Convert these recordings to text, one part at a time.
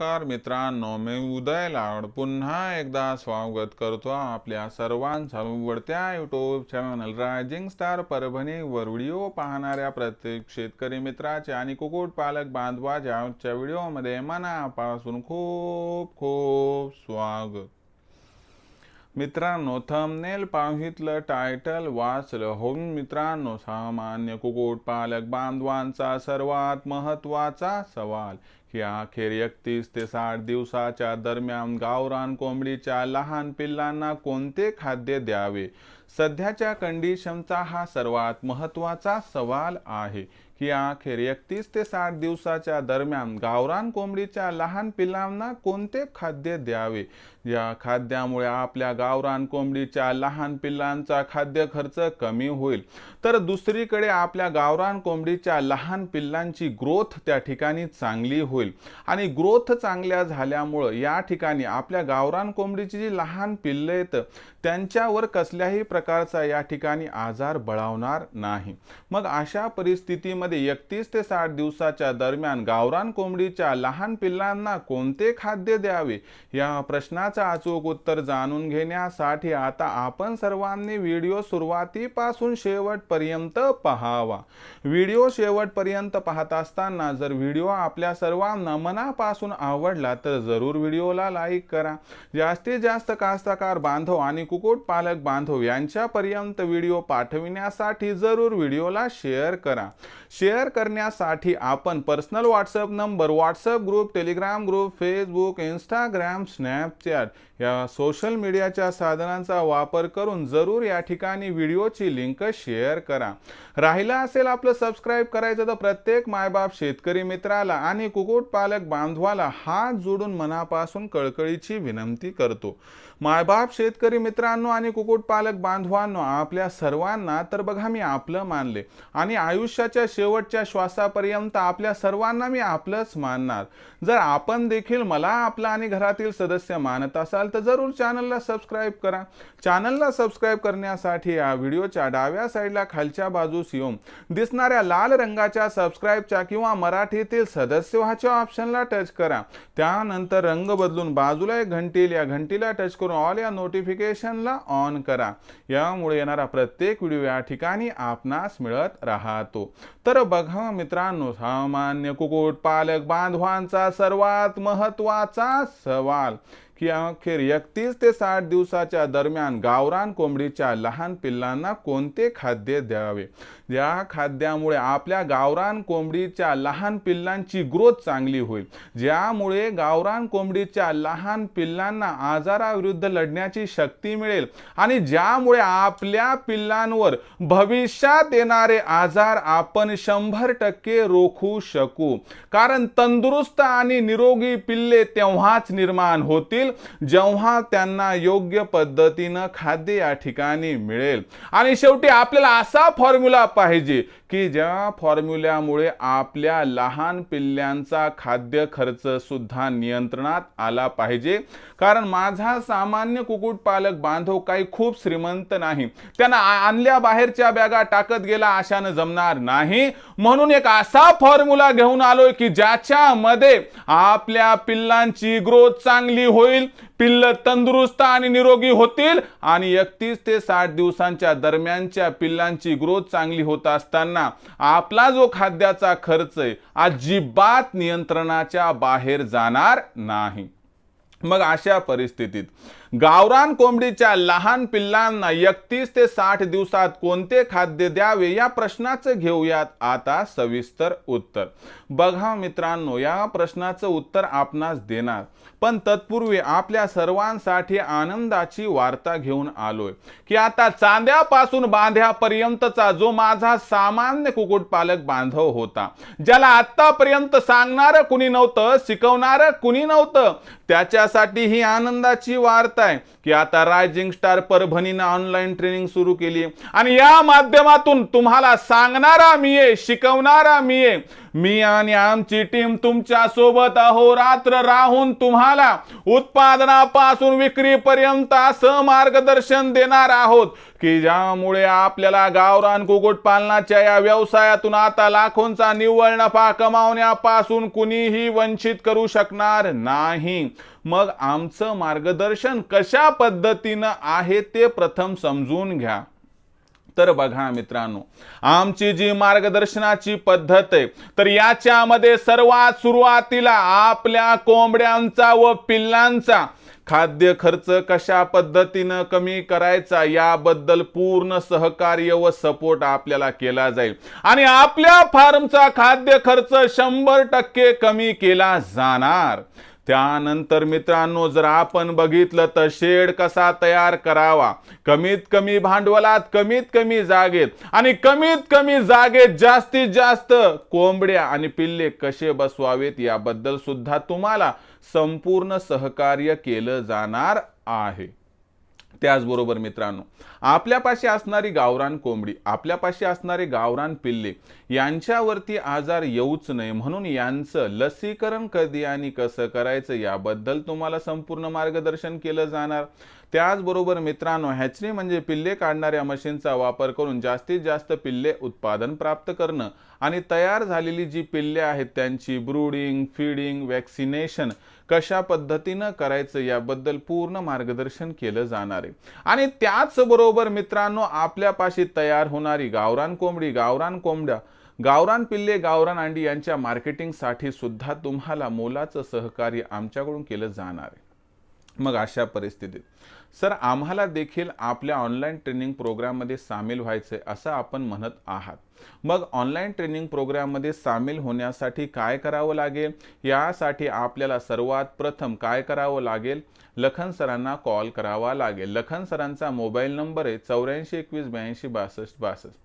नमस्कार मित्रांनो मी उदय लाड पुन्हा एकदा स्वागत करतो आपल्या सर्वांचा आवडत्या यूट्यूब चॅनल रायझिंग स्टार परभणीवर व्हिडिओ पाहणाऱ्या प्रत्येक शेतकरी मित्राचे आणि कुक्कुटपालक बांधवाच्या आजच्या व्हिडिओमध्ये मनापासून खूप खूप स्वागत. मित्रांनो थंबनेल पाहितलं टायटल वाचलं. होऊन मित्रांनो सामान्य कुक्कुटपालक बांधवांचा सर्वात महत्त्वाचा सवाल या अखेर एकतीस ते साठ दिवसाच्या दरम्यान गावरान कोंबडीच्या लहान पिल्लांना कोणते खाद्य द्यावे? सध्याच्या कंडिशनचा हा सर्वात महत्त्वाचा सवाल आहे. की अखेर एकतीस ते साठ दिवसाच्या दरम्यान गावरान कोंबडीच्या लहान पिल्लांना कोणते खाद्य द्यावे? या खाद्यामुळे आपल्या गावरान कोंबडीच्या लहान पिल्लांचा खाद्य खर्च कमी होईल. तर दुसरीकडे आपल्या गावरान कोंबडीच्या लहान पिल्लांची ग्रोथ त्या ठिकाणी चांगली होईल. आणि ग्रोथ चांगल्या झाल्यामुळं या ठिकाणी आपल्या गावरान कोंबडीची जी लहान पिल्लं आहेत त्यांच्यावर कसल्याही प्रकारचा या ठिकाणी आजार बळावणार नाही. मग अशा परिस्थितीमध्ये एकतीस ते साठ दिवसाच्या दरम्यान गावरान कोंबडीच्या लहान पिल्लांना कोणते खाद्य द्यावे? या प्रश्नाचं अचूक उत्तर जाणून घेण्यासाठी आता आपण सर्वांनी व्हिडिओ सुरुवातीपासून शेवटपर्यंत पहावा. व्हिडिओ शेवटपर्यंत पाहत असताना जर व्हिडिओ आपल्या सर्वांना मनापासून आवडला तर जरूर व्हिडिओला लाईक करा. जास्तीत जास्त कास्तकार बांधव आणि कुक्कुटपालक बांधव यांच्यापर्यंत व्हिडिओ पाठविण्यासाठी जरूर व्हिडिओला शेअर करा. शेअर करण्यासाठी आपण personal WhatsApp number WhatsApp group Telegram group Facebook Instagram Snapchat या सोशल मीडियाच्या साधनांचा वापर करून जरूर या ठिकाणी व्हिडिओची लिंक शेअर करा. राहिला असेल आपलं सबस्क्राईब करायचं तर प्रत्येक मायबाप शेतकरी मित्राला आणि पालक बांधवाला हात जोडून मनापासून कळकळीची विनंती करतो. मायबाप शेतकरी मित्रांनो आणि कुक्कुटपालक बांधवांनो आपल्या सर्वांना तर बघा मी आपलं मानले आणि आयुष्याच्या शेवटच्या श्वासापर्यंत आपल्या सर्वांना मी आपलंच मानणार. जर आपण देखील मला आपला आणि घरातील सदस्य मानत असाल तर जरूर चॅनलला सबस्क्राईब करा. चॅनलला सबस्क्राईब करण्यासाठी या व्हिडिओच्या डाव्या साईडला खालच्या बाजूस येऊन दिसणाऱ्या लाल रंगाच्या सबस्क्राईबच्या किंवा मराठीतील सदस्य व्हाच्या ऑप्शनला टच करा. त्यानंतर रंग बदलून बाजूला एक घंटील या घंटीला टच करून ऑल या नोटिफिकेशनला ऑन करा. यामुळे येणारा प्रत्येक व्हिडिओ या ठिकाणी आपणास मिळत राहतो. तर बघा मित्रांनो सामान्य कुक्कुटपालक बांधवांचा सर्वात महत्त्वाचा सवाल. की अखेर एकतीस ते साठ दिवसाच्या दरम्यान गावरान कोंबडीच्या लहान पिल्लांना कोणते खाद्य द्यावे? या खाद्यामुळे आपल्या गावरान कोंबडीच्या लहान पिल्लांची ग्रोथ चांगली होईल. ज्यामुळे गावरान कोंबडीच्या लहान पिल्लांना आजाराविरुद्ध लढण्याची शक्ती मिळेल आणि ज्यामुळे आपल्या पिल्लांवर भविष्यात येणारे आजार आपण शंभर टक्के रोखू शकू. कारण तंदुरुस्त आणि निरोगी पिल्ले तेव्हाच निर्माण होतील जेव्हा त्यांना योग्य पद्धतीनं खाद्य या ठिकाणी मिळेल. आणि शेवटी आपल्याला असा फॉर्म्युला पाहिजे की ज्या फॉर्म्युल्यामुळे आपल्या लहान पिल्ल्यांचा खाद्य खर्च सुद्धा नियंत्रणात आला पाहिजे. कारण माझा सामान्य कुक्कुटपालक बांधव काही खूप श्रीमंत नाही. त्यांना आणल्या बाहेरच्या बॅगा टाकत गेला अशानं जमणार नाही. म्हणून एक असा फॉर्म्युला घेऊन आलोय की ज्याच्यामध्ये आपल्या पिल्लांची ग्रोथ चांगली होईल पिल्ल तंदुरुस्त आणि निरोगी होतील आणि एकतीस ते साठ दिवसांच्या दरम्यानच्या पिल्लांची ग्रोथ चांगली होत असताना आपला जो खाद्याचा खर्च आहे अजिबात नियंत्रणाच्या बाहेर जाणार नाही. मग अशा परिस्थितीत गावरान कोंबडीच्या लहान पिल्लांना एकतीस ते साठ दिवसात कोणते खाद्य द्यावे या प्रश्नाचं घेऊयात आता सविस्तर उत्तर. बघा मित्रांनो या प्रश्नाचं उत्तर आपणास देणार. पण तत्पूर्वी आपल्या सर्वांसाठी आनंदाची वार्ता घेऊन आलोय. की आता चांद्यापासून बांध्यापर्यंतचा जो माझा सामान्य कुक्कुटपालक बांधव होता ज्याला आतापर्यंत सांगणारं कुणी नव्हतं शिकवणारं कुणी नव्हतं त्याच्यासाठी ही आनंदाची वार्ता आहे की आता रायझिंग स्टार परभणीनं ऑनलाईन ट्रेनिंग सुरू केली. आणि या माध्यमातून तुम्हाला सांगणारा मी आहे शिकवणारा मी आहे. मी आणि आमची टीम तुमच्यासोबत अहोरात्र राहून तुम्हाला उत्पादनापासून विक्रीपर्यंत असं मार्गदर्शन देणार आहोत. की ज्यामुळे आपल्याला गावरान कुक्कुटपालनाच्या या व्यवसायातून आता लाखोंचा निव्वळ नफा कमावण्यापासून कुणीही वंचित करू शकणार नाही. मग आमचं मार्गदर्शन कशा पद्धतीनं आहे ते प्रथम समजून घ्या. तर बघा मित्रांनो आमची जी मार्गदर्शनाची पद्धत आहे तर याच्यामध्ये सर्वात सुरुवातीला आपल्या कोंबड्यांचा व पिल्लांचा खाद्य खर्च कशा पद्धतीनं कमी करायचा याबद्दल पूर्ण सहकार्य व सपोर्ट आपल्याला केला जाईल. आणि आपल्या फार्मचा खाद्य खर्च शंभर टक्के कमी केला जाणार. त्यानंतर मित्रांनो जर आपण बघितलं तर शेड कसा तयार करावा? कमीत कमी भांडवलात कमीत कमी जागेत आणि कमीत कमी जागेत जास्तीत जास्त कोंबड्या आणि पिल्ले कसे बसवावेत याबद्दल सुद्धा तुम्हाला संपूर्ण सहकार्य केलं जाणार आहे. त्याचबरोबर मित्रांनो आपल्यापाशी असणारी गावरान कोंबडी आपल्यापाशी असणारे गावरान पिल्ले यांच्यावरती आजार येऊच नये म्हणून यांचं लसीकरण कधी आणि कसं करायचं याबद्दल तुम्हाला संपूर्ण मार्गदर्शन केलं जाणार. त्याचबरोबर मित्रांनो हॅचरी म्हणजे पिल्ले काढणाऱ्या मशीनचा वापर करून जास्तीत जास्त पिल्ले उत्पादन प्राप्त करणं आणि तयार झालेली जी पिल्ले आहेत त्यांची ब्रूडिंग फीडिंग वॅक्सिनेशन कशा पद्धतीनं करायचं याबद्दल पूर्ण मार्गदर्शन केलं जाणार आहे. आणि त्याचबरोबर मित्रांनो आपल्यापाशी तयार होणारी गावरान कोंबडी गावरान कोंबड्या गावरान पिल्ले गावरान अंडी यांच्या मार्केटिंगसाठी सुद्धा तुम्हाला मोलाचं सहकार्य आमच्याकडून केलं जाणार आहे. मग अशा परिस्थितीत सर आम्हाला देखील आपल्या ऑनलाईन ट्रेनिंग प्रोग्राममध्ये सामील व्हायचे असं आपण म्हणत आहात. मग ऑनलाईन ट्रेनिंग प्रोग्राममध्ये सामील होण्यासाठी काय करावं लागेल? यासाठी आपल्याला सर्वात प्रथम काय करावं लागेल? लखन सरांना कॉल करावा लागेल. लखन सरांचा मोबाईल नंबर आहे चौऱ्याऐंशी एकवीस ब्याऐंशी बासष्ट बासष्ट.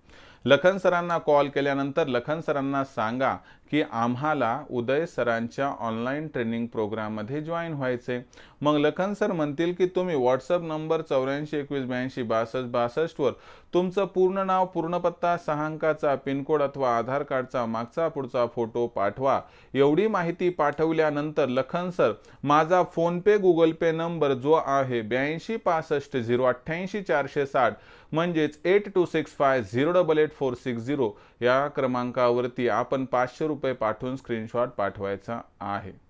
लखन सरांना कॉल केल्यानंतर लखन सरांना सांगा की आम्हाला उदय सरांच्या ऑनलाईन ट्रेनिंग प्रोग्राममध्ये जॉईन व्हायचे. मग लखन सर म्हणतील की तुम्ही व्हॉट्सअप नंबर चौऱ्याऐंशी एकवीस ब्याऐंशी बासष्ट बासष्टवर तुमचं पूर्ण नाव पूर्ण पत्ता सहा अंकाचा पिनकोड अथवा आधार कार्डचा मागचा पुढचा फोटो पाठवा. एवढी माहिती पाठवल्यानंतर लखन सर माझा फोनपे गुगल पे नंबर जो आहे ब्याऐंशी पासष्ट झिरो अठ्ठ्याऐंशी चारशे साठ म्हणजेच eight two six five zero double eight four six zero या क्रमांकावरती आपण पाचशे रुपये पाठवून स्क्रीनशॉट पाठवायचा आहे.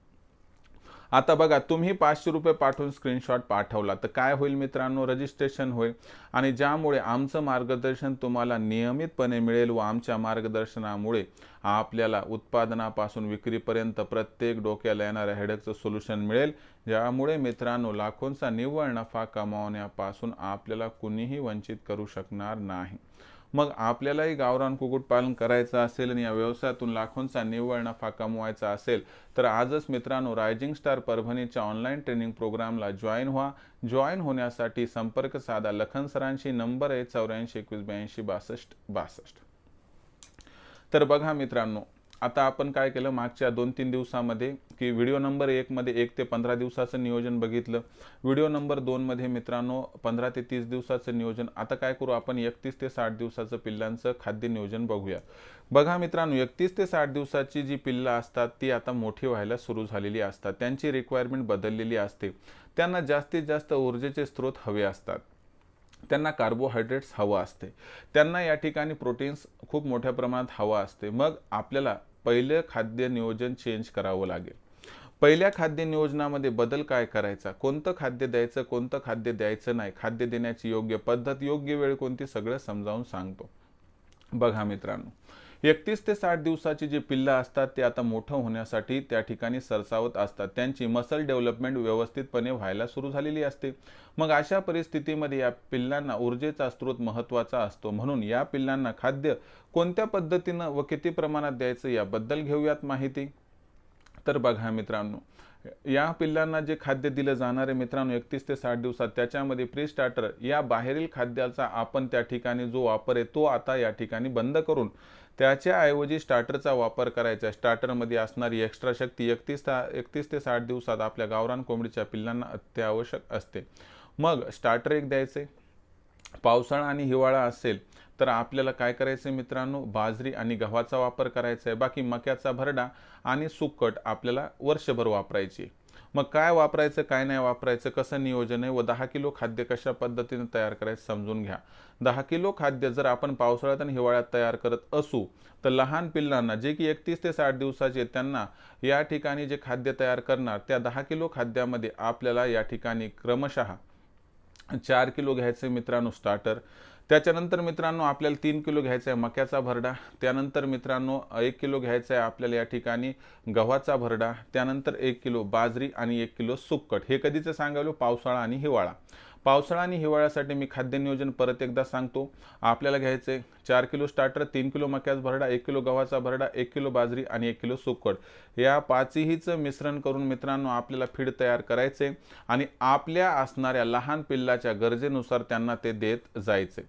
आता बघा तुम्ही पाचशे रुपये पाठवून स्क्रीनशॉट पाठवला तर काय होईल मित्रांनो? रजिस्ट्रेशन होईल. आणि ज्यामुळे आमचं मार्गदर्शन तुम्हाला नियमितपणे मिळेल व आमच्या मार्गदर्शनामुळे आपल्याला उत्पादनापासून विक्रीपर्यंत प्रत्येक डोक्याला येणाऱ्या हेडकचं सोल्युशन मिळेल. ज्यामुळे मित्रांनो लाखोंचा निव्वळ नफा कमावण्यापासून आपल्याला कुणीही वंचित करू शकणार नाही. मग आपल्यालाही गावरान कुक्कुटपालन करायचं असेल आणि या व्यवसायातून लाखोंचा निव्वळ नफा कमवायचा असेल तर आजच मित्रांनो रायझिंग स्टार परभणीच्या ऑनलाईन ट्रेनिंग प्रोग्रामला जॉईन व्हा. जॉईन होण्यासाठी संपर्क साधा लखन सरांशी. नंबर आहे चौऱ्याऐंशी एकवीस ब्याऐंशी बासष्ट बासष्ट. तर बघा मित्रांनो आता आपण काय केलं? मागच्या दोन तीन दिवसामध्ये की व्हिडिओ नंबर एकमध्ये एक ते पंधरा दिवसाचं नियोजन बघितलं. व्हिडिओ नंबर दोनमध्ये मित्रांनो पंधरा ते तीस दिवसाचं नियोजन. आता काय करू आपण? एकतीस ते साठ दिवसाचं पिल्लांचं खाद्य नियोजन बघूया. बघा मित्रांनो एकतीस ते साठ दिवसाची जी पिल्लं असतात ती आता मोठी व्हायला सुरू झालेली असतात. त्यांची रिक्वायरमेंट बदललेली असते. त्यांना जास्तीत जास्त ऊर्जेचे स्रोत हवे असतात. त्यांना कार्बोहायड्रेट्स हवं असते. त्यांना या ठिकाणी प्रोटीन्स खूप मोठ्या प्रमाणात हवं असते. मग आपल्याला पहिलं खाद्य नियोजन चेंज करावं लागेल. पहिल्या खाद्य नियोजनामध्ये बदल काय करायचा? कोणतं खाद्य द्यायचं कोणतं खाद्य द्यायचं नाही? खाद्य देण्याची योग्य पद्धत योग्य वेळ कोणती सगळं समजावून सांगतो. बघा मित्रांनो एकतीस ते साठ दिवसाची जी पिल्लं असतात ते आता मोठं होण्यासाठी त्या ठिकाणी सरसावत असतात. त्यांची मसल डेव्हलपमेंट व्यवस्थितपणे व्हायला सुरू झालेली असते. मग अशा परिस्थितीमध्ये या पिल्लांना ऊर्जेचा स्रोत महत्त्वाचा असतो. म्हणून या पिल्लांना खाद्य कोणत्या पद्धतीनं व किती प्रमाणात द्यायचं याबद्दल घेऊयात माहिती. तर बघा मित्रांनो या पिल्लांना जे खाद्य दिलं जाणार आहे मित्रांनो एकतीस ते साठ दिवसात त्याच्यामध्ये प्री स्टार्टर या बाहेरील खाद्याचा आपण त्या ठिकाणी जो वापर आहे तो आता या ठिकाणी बंद करून त्याच्याऐवजी स्टार्टरचा वापर करायचा स्टार्टरमध्ये असणारी एक्स्ट्रा शक्ती एकतीस ता एकतीस ते साठ दिवसात आपल्या गावरान कोंबडीच्या पिल्लांना अत्यावश्यक असते. मग स्टार्टर एक द्यायचे. पावसाळा आणि हिवाळा असेल तर आपल्याला काय करायचं आहे मित्रांनो? बाजरी आणि गव्हाचा वापर करायचा आहे बाकी मक्याचा भरडा आणि सुकट आपल्याला वर्षभर वापरायची मग काय वापरायचं काय नाही वापरायचं कसं नियोजन आहे व दहा किलो खाद्य कशा पद्धतीने तयार करायचं समजून घ्या. दहा किलो खाद्य जर आपण पावसाळ्यात आणि हिवाळ्यात तयार करत असू तर लहान पिल्लांना जे की एकतीस ते साठ दिवसाचे त्यांना या ठिकाणी जे खाद्य तयार करणार त्या दहा किलो खाद्यामध्ये आपल्याला या ठिकाणी क्रमशः चार किलो घ्यायचे मित्रांनो स्टार्टर त्याच्यानंतर मित्रांनो आपल्याला तीन किलो घ्यायचा आहे मक्याचा भरडा. त्यानंतर मित्रांनो एक किलो घ्यायचा आहे आपल्याला या ठिकाणी गव्हाचा भरडा. त्यानंतर एक किलो बाजरी आणि एक किलो सुक्कट हे कधीचं सांगावलं पावसाळा आणि हिवाळा. पावसाळा आणि हिवाळ्यासाठी मी खाद्य नियोजन परत एकदा सांगतो. आपल्याला घ्यायचे चार किलो स्टार्टर तीन किलो मक्याचा भरडा एक किलो गव्हाचा भरडा एक किलो बाजरी आणि एक किलो सुकट या पाचहीचं मिश्रण करून मित्रांनो आपल्याला फीड तयार करायचे आणि आपल्या असणाऱ्या लहान पिल्लाच्या गरजेनुसार त्यांना ते देत जायचे.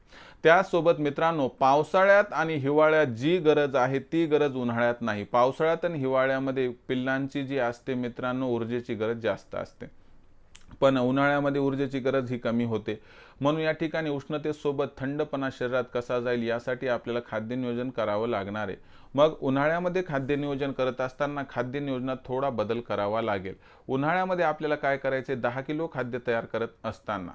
त्यासोबत मित्रांनो पावसाळ्यात आणि हिवाळ्यात जी गरज आहे ती गरज उन्हाळ्यात नाही. पावसाळ्यात आणि हिवाळ्यामध्ये पिल्लांची जी असते मित्रांनो ऊर्जेची गरज जास्त असते. पण उन्हाळ्यामध्ये ऊर्जेची गरज ही कमी होते. म्हणून या ठिकाणी उष्णतेसोबत थंडपणा शरीरात कसा जाईल यासाठी आपल्याला खाद्य नियोजन करावं लागणार आहे. मग उन्हाळ्यामध्ये खाद्य नियोजन करत असताना खाद्य नियोजनात थोडा बदल करावा लागेल. उन्हाळ्यामध्ये आपल्याला काय करायचे? दहा किलो खाद्य तयार करत असताना.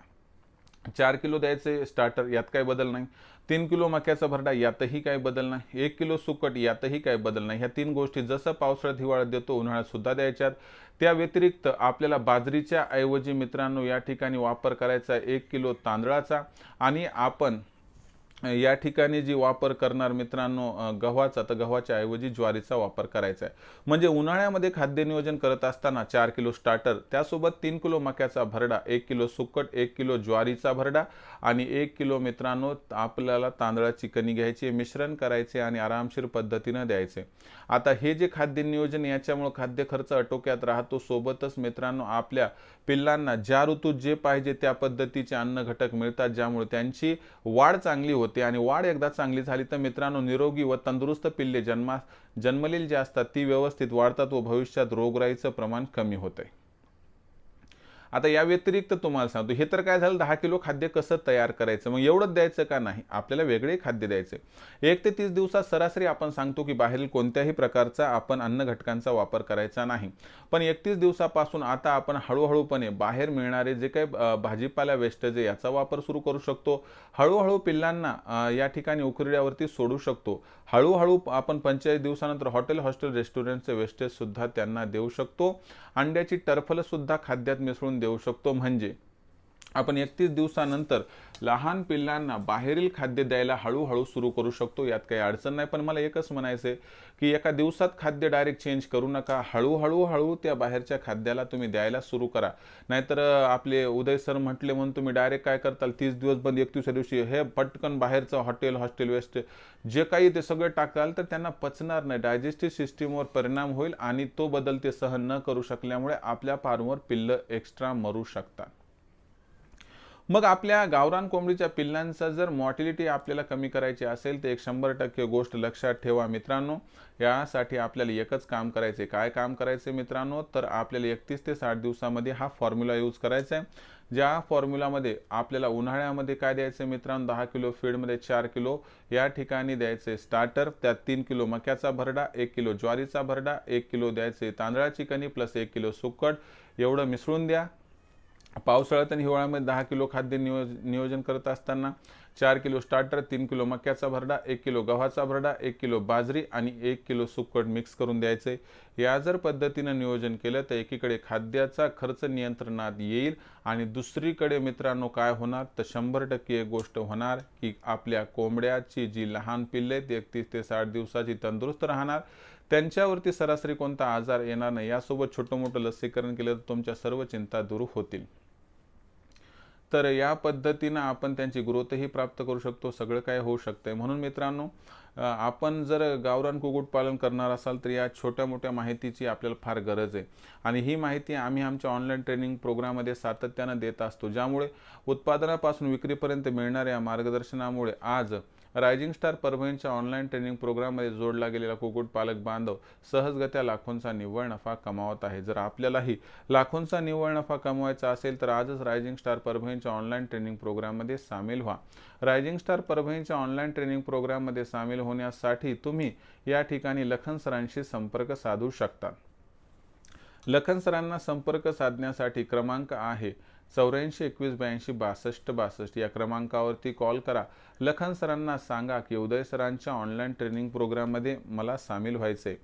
चार किलो द्यायचे स्टार्टर यात काही बदल नाही. तीन किलो मक्याचा भरडा यातही काही बदल नाही. एक किलो सुकट यातही काही बदल नाही. ह्या तीन गोष्टी जसं पावसाळ्यात हिवाळ्यात देतो उन्हाळ्यात सुद्धा द्यायच्यात. त्या व्यतिरिक्त आपल्याला बाजरीच्या ऐवजी मित्रांनो या ठिकाणी वापर करायचा एक किलो तांदळाचा. आणि आपण या ठिकाणी जी वापर करणार मित्रांनो गव्हाचा तर गव्हाच्या ऐवजी ज्वारीचा वापर करायचा आहे. म्हणजे उन्हाळ्यामध्ये खाद्य नियोजन करत असताना चार किलो स्टार्टर त्यासोबत तीन किलो मक्याचा भरडा एक किलो सुक्कट एक किलो ज्वारीचा भरडा आणि एक किलो मित्रांनो आपल्याला तांदळाची कणी घ्यायची मिश्रण करायचे आणि आरामशीर पद्धतीनं द्यायचे. आता हे जे खाद्य नियोजन याच्यामुळे खाद्य खर्च आटोक्यात राहतो. सोबतच मित्रांनो आपल्या पिल्लांना ज्या ऋतूत जे पाहिजे त्या पद्धतीचे अन्न घटक मिळतात ज्यामुळे त्यांची वाढ चांगली होते. आणि वाढ एकदा चांगली झाली तर मित्रांनो निरोगी व तंदुरुस्त पिल्ले जन्मा जन्मलेली जे असतात ती व्यवस्थित वाढतात व भविष्यात रोगराईचं प्रमाण कमी होते आता या व्यतिरिक्त तुम्हाला सांगतो हे तर काय झालं दहा किलो खाद्य कसं तयार करायचं मग एवढंच द्यायचं का नाही? आपल्याला वेगळे खाद्य द्यायचं. एक ते तीस दिवसात सरासरी आपण सांगतो की बाहेरील कोणत्याही प्रकारचा आपण अन्न घटकांचा वापर करायचा नाही. पण एकतीस दिवसापासून आता आपण हळूहळूपणे बाहेर मिळणारे जे काही भाजीपाला वेस्टेज आहे याचा वापर सुरू करू शकतो. हळूहळू पिल्लांना या ठिकाणी उकरड्यावरती सोडू शकतो. हळूहळू आपण पंचेचाळीस दिवसानंतर हॉटेल हॉस्टेल रेस्टॉरंटचे वेस्टेज सुद्धा त्यांना देऊ शकतो. अंड्याची टरफलसुद्धा खाद्यात मिसळून देऊ शकतो. म्हणजे आपण एकतीस दिवसानंतर लहान पिल्लांना बाहेरील खाद्य द्यायला हळूहळू सुरू करू शकतो. यात काही अडचण नाही पण मला एकच म्हणायचं आहे की एका दिवसात खाद्य डायरेक्ट चेंज करू नका. हळूहळू हळू त्या बाहेरच्या खाद्याला तुम्ही द्यायला सुरू करा. नाहीतर आपले उदय सर म्हटले म्हणून तुम्ही डायरेक्ट काय करताल? तीस दिवस बंद एकतीसच्या दिवशी. हे पटकन बाहेरचं हॉटेल हॉस्टेल वेस्ट जे काही ते सगळं टाकाल तर त्यांना पचणार नाही. डायजेस्टिव्ह सिस्टीमवर परिणाम होईल आणि तो बदल ते सहन न करू शकल्यामुळे आपल्या फार्मवर पिल्लं एक्स्ट्रा मरू शकतात. मग आपल्या गावरान कोंबडीच्या पिल्लांचा जर मॉर्टिलिटी आपल्याला कमी करायची असेल तर एक शंभर टक्के गोष्ट लक्षात ठेवा मित्रांनो. यासाठी आपल्याला एकच काम करायचे काय काम करायचे मित्रांनो? तर आपल्याला एकतीस ते साठ दिवसामध्ये हा फॉर्म्युला यूज करायचा आहे ज्या फॉर्म्युलामध्ये आपल्याला उन्हाळ्यामध्ये काय द्यायचं मित्रांनो? दहा किलो फीडमध्ये चार किलो. या ठिकाणी द्यायचे स्टार्टर त्यात तीन किलो मक्याचा भरडा एक किलो ज्वारीचा भरडा एक किलो द्यायचे तांदळाची कणी प्लस एक किलो सुकट. एवढं मिसळून द्या. पावसाळ्यात आणि हिवाळ्यामध्ये दहा किलो खाद्य नियोज नियोजन करत असताना चार किलो स्टार्टर तीन किलो मक्याचा भरडा एक किलो गव्हाचा भरडा एक किलो बाजरी आणि एक किलो सुकट मिक्स करून द्यायचे. या जर पद्धतीनं नियोजन केलं तर एकीकडे खाद्याचा खर्च नियंत्रणात येईल आणि दुसरीकडे मित्रांनो काय होणार? तर शंभर टक्के एक गोष्ट होणार की आपल्या कोंबड्याची जी लहान पिल्ले आहेत एकतीस ते साठ दिवसाची तंदुरुस्त राहणार. त्यांच्यावरती सरासरी कोणता आजार येणार नाही? यासोबत छोटं मोठं लसीकरण केलं तर तुमच्या सर्व चिंता दूर होतील. तर या पद्धतीनं आपण त्यांची ग्रोथही प्राप्त करू शकतो सगळं काय होऊ शकतं म्हणून मित्रांनो आपण जर गावरान कुक्कुटपालन करणार असाल तर या छोट्या मोठ्या माहितीची आपल्याला फार गरज आहे. आणि ही माहिती आम्ही आमच्या ऑनलाईन ट्रेनिंग प्रोग्राममध्ये सातत्यानं देत असतो. ज्यामुळे उत्पादनापासून विक्रीपर्यंत मिळणाऱ्या मार्गदर्शनामुळे आज रायझिंग स्टार परभणीच्या ऑनलाईन ट्रेनिंग प्रोग्राममध्ये जोडला गेलेला कुक्कुटपालक बांधव सहजगत्या लाखोंचा निव्वळ नफा कमावत आहे. जर आपल्यालाही लाखोंचा निव्वळ नफा कमवायचा असेल तर आजच रायझिंग स्टार परभणीच्या ऑनलाईन ट्रेनिंग प्रोग्राममध्ये सामील व्हा. रायझिंग स्टार परभणीच्या ऑनलाईन ट्रेनिंग प्रोग्राममध्ये सामील होण्यासाठी तुम्ही या ठिकाणी लखन सरांशी संपर्क साधू शकता. लखन सरांना संपर्क साधण्यासाठी क्रमांक आहे चौऱ्याऐंशी एकवीस ब्याऐंशी बासष्ट बासष्ट या क्रमांकावरती कॉल करा. लखन सरांना सांगा की उदय सरांच्या ऑनलाईन ट्रेनिंग प्रोग्राममध्ये मला सामील व्हायचे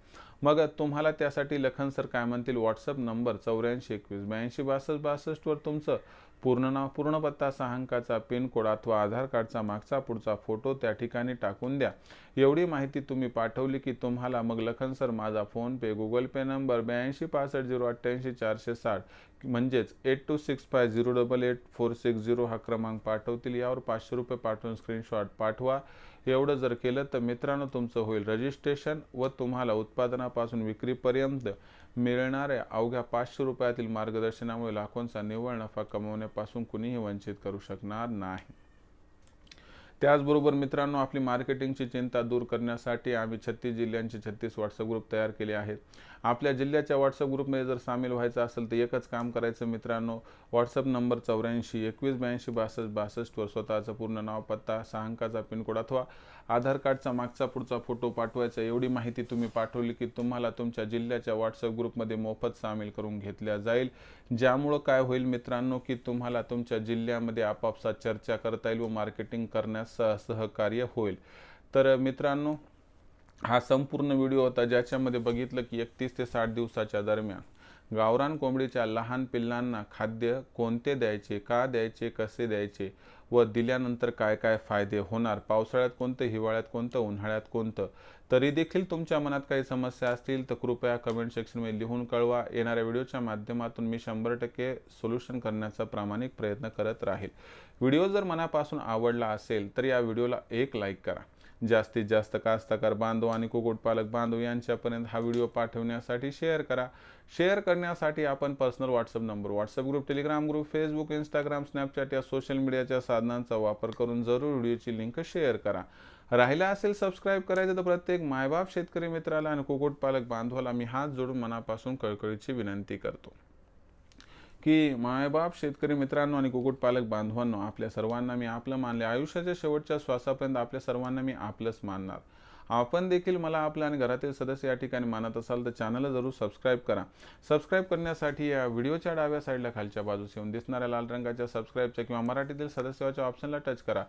मग तुम्हाला त्यासाठी लखन सर काय म्हणतील? व्हॉट्सअप नंबर चौऱ्याऐंशी एकवीस ब्याऐंशी बासष्ट बासष्टवर तुमचं पूर्ण नाव पूर्ण पत्ता सहा अंकाचा पिनकोड अथवा आधार कार्डचा मागचा पुढचा फोटो त्या ठिकाणी टाकून द्या. एवढी माहिती तुम्ही पाठवली की तुम्हाला मग लखन सर माझा फोनपे गुगल पे नंबर ब्याऐंशी पासष्ट झिरो अठ्ठ्याऐंशी चारशे साठ म्हणजेच eight two six five zero double eight four six zero हा क्रमांक पाठवतील. यावर पाचशे रुपये पाठवून स्क्रीनशॉट पाठवा. एवढं जर केलं तर मित्रांनो तुमचं होईल. रजिस्ट्रेशन व तुम्हाला उत्पादनापासून विक्रीपर्यंत मिळणाऱ्या अवघ्या पाचशे रुपयातील मार्गदर्शनामुळे लाखोंचा निव्वळ नफा कमवण्यापासून कुणीही वंचित करू शकणार नाही. त्याचबरोबर मित्रांनो आपली मार्केटिंगची चिंता दूर करण्यासाठी आम्ही छत्तीस जिल्ह्यांचे छत्तीस व्हॉट्सअप ग्रुप तयार केले आहेत. आपल्या जिल्ह्याच्या व्हॉट्सअप ग्रुपमध्ये जर सामील व्हायचं असेल तर एकच काम करायचं मित्रांनो व्हॉट्सअप नंबर चौऱ्याऐंशी एकवीस ब्याऐंशी बासष्ट बासष्टवर स्वतःचं पूर्ण नाव पत्ता सहा अंकाचा पिनकोड अथवा आधार कार्डचा मागचा पुढचा फोटो पाठवायचा एवढी माहिती तुम्ही पाठवली की तुम्हाला तुमच्या जिल्ह्याच्या व्हॉट्सअप ग्रुपमध्ये मोफत सामील करून घेतल्या जाईल. ज्यामुळं काय होईल मित्रांनो की तुम्हाला तुमच्या जिल्ह्यामध्ये आपापसात चर्चा करता येईल व मार्केटिंग करण्यास सहकार्य होईल. तर मित्रांनो हा संपूर्ण व्हिडिओ होता ज्याच्यामध्ये बघितलं की एकतीस ते साठ दिवसाच्या दरम्यान गावरान कोंबडीच्या लहान पिल्लांना खाद्य कोणते द्यायचे का द्यायचे कसे द्यायचे व दिल्यानंतर काय काय फायदे होणार? पावसाळ्यात कोणतं हिवाळ्यात कोणतं उन्हाळ्यात कोणतं? तरी देखील तुमच्या मनात काही समस्या असतील तर कृपया कमेंट सेक्शनमध्ये लिहून कळवा. येणाऱ्या व्हिडिओच्या माध्यमातून मी शंभर टक्के सोल्युशन करण्याचा प्रामाणिक प्रयत्न करत राहील. व्हिडिओ जर मनापासून आवडला असेल तर या व्हिडिओला एक लाईक करा. जास्तीत जास्त कास्तकार बांधव आणि कुक्कुटपालक बांधव यांच्यापर्यंत हा व्हिडिओ पाठवण्यासाठी शेअर करा. शेअर करण्यासाठी आपण personal WhatsApp number WhatsApp group Telegram group Facebook Instagram Snapchat या सोशल मीडियाच्या साधनांचा वापर करून जरूर व्हिडिओची लिंक शेअर करा. राहिला असेल सबस्क्राईब करायचं तर प्रत्येक मायबाप शेतकरी मित्राला आणि कुक्कुटपालक बांधवाला मी हात जोडून मनापासून कळकळीची विनंती करतो. की मायबाप शेतकरी मित्रांनो आणि कुक्कुटपालक बांधवांनो आपल्या सर्वांना मी आपलं मानले आयुष्याच्या शेवटच्या श्वासापर्यंत आपल्या सर्वांना मी आपलंच मानणार. आपण देखील मला आपल्या आणि घरातील सदस्य या ठिकाणी मानत असाल तर चॅनलला जरूर सबस्क्राईब करा. सबस्क्राईब करण्यासाठी या व्हिडिओच्या डाव्या साईडला खालच्या बाजूस येऊन दिसणाऱ्या लाल रंगाच्या सबस्क्राईबच्या किंवा मराठीतील सदस्याच्या ऑप्शनला टच करा.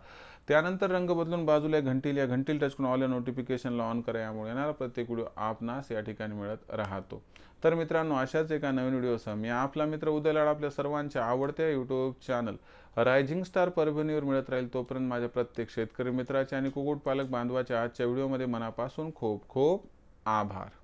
त्यानंतर रंग बदलून बाजूला घंटील या घंटील टच करून ऑल या नोटिफिकेशनला ऑन करा. यामुळे येणारा प्रत्येक व्हिडिओ आपणास या ठिकाणी मिळत राहतो. तर मित्रांनो अशाच एका नवीन व्हिडिओसह मी आपला मित्र उदय लाड आपल्या सर्वांच्या आवडत्या यूट्यूब चॅनल रायझिंग स्टार परभणीवर मिळत राहील तोपर्यंत माझ्या प्रत्येक शेतकरी मित्राचे आणि कुक्कुटपालक बांधवाच्या आजच्या व्हिडिओमध्ये मनापासून खूप खूप आभार.